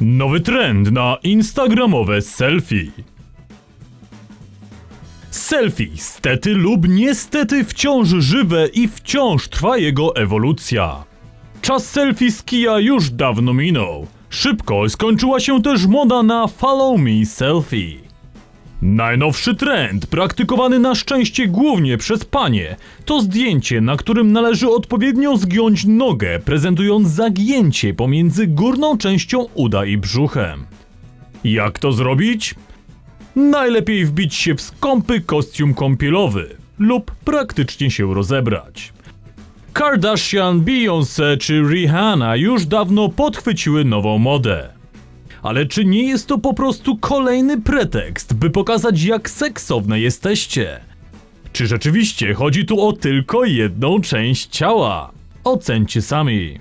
Nowy trend na instagramowe selfie. Selfie stety lub niestety wciąż żywe i wciąż trwa jego ewolucja. Czas selfie z kija już dawno minął. Szybko skończyła się też moda na follow me selfie. Najnowszy trend, praktykowany na szczęście głównie przez panie, to zdjęcie, na którym należy odpowiednio zgiąć nogę, prezentując zagięcie pomiędzy górną częścią uda i brzuchem. Jak to zrobić? Najlepiej wbić się w skąpy kostium kąpielowy lub praktycznie się rozebrać. Kardashian, Beyoncé czy Rihanna już dawno podchwyciły nową modę. Ale czy nie jest to po prostu kolejny pretekst, by pokazać jak seksowne jesteście? Czy rzeczywiście chodzi tu o tylko jedną część ciała? Ocencie sami.